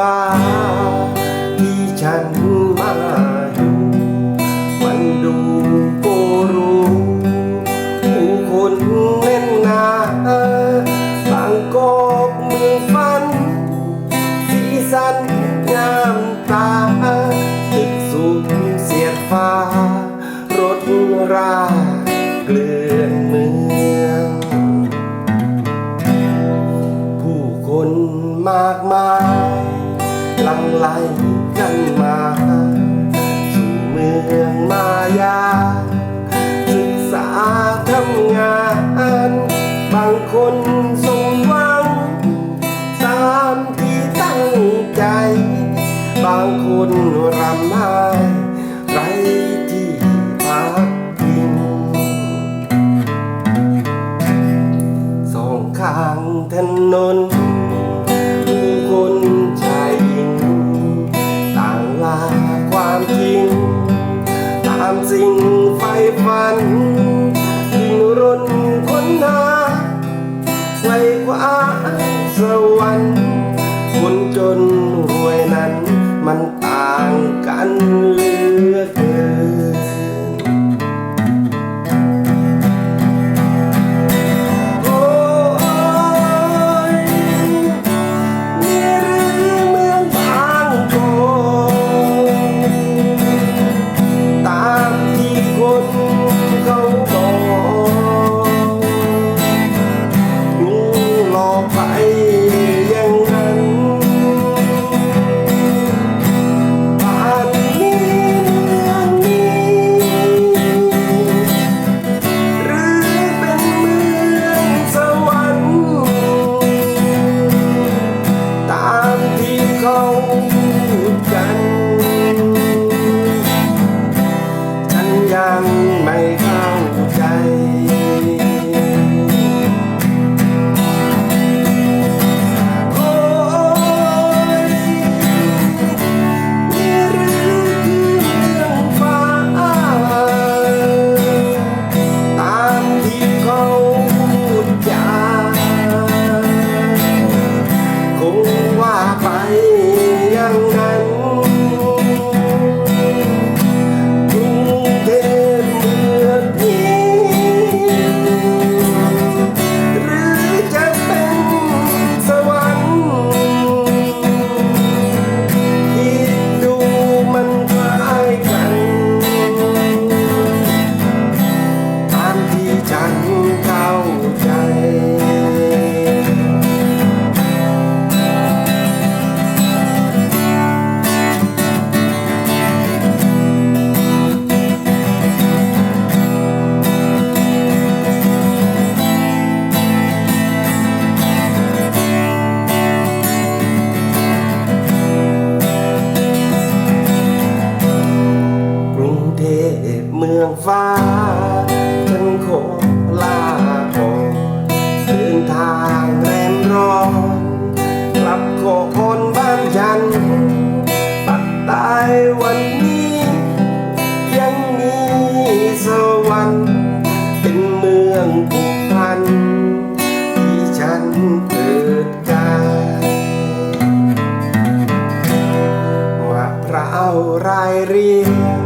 กันมาอยู่มันดูก็รู้ผู้คนเล่นหนาบางกอกเมืองฝัน สีสันงามตา ตึกสูงเสียดฟ้า รถราเกลื่อนเมือง ผู้คนมากมาย ไหลกันมาสู่เมืองมายา ศึกษาทำงาน บางคนสมหวัง ตามที่ตั้งใจ บางคนรำไห้ไรที่พักพิงสองข้างถนน วยนั้นมันต่างกัน ฟ้าฉันขอลาก่อนเดินทางแรมร้อนกลับขอคนบ้านฉันปักตายวันนี้ ยังมีสวรรค์เป็นเมืองผูกพัน ที่ฉันเกิดกายมะพร้าวรายเรียง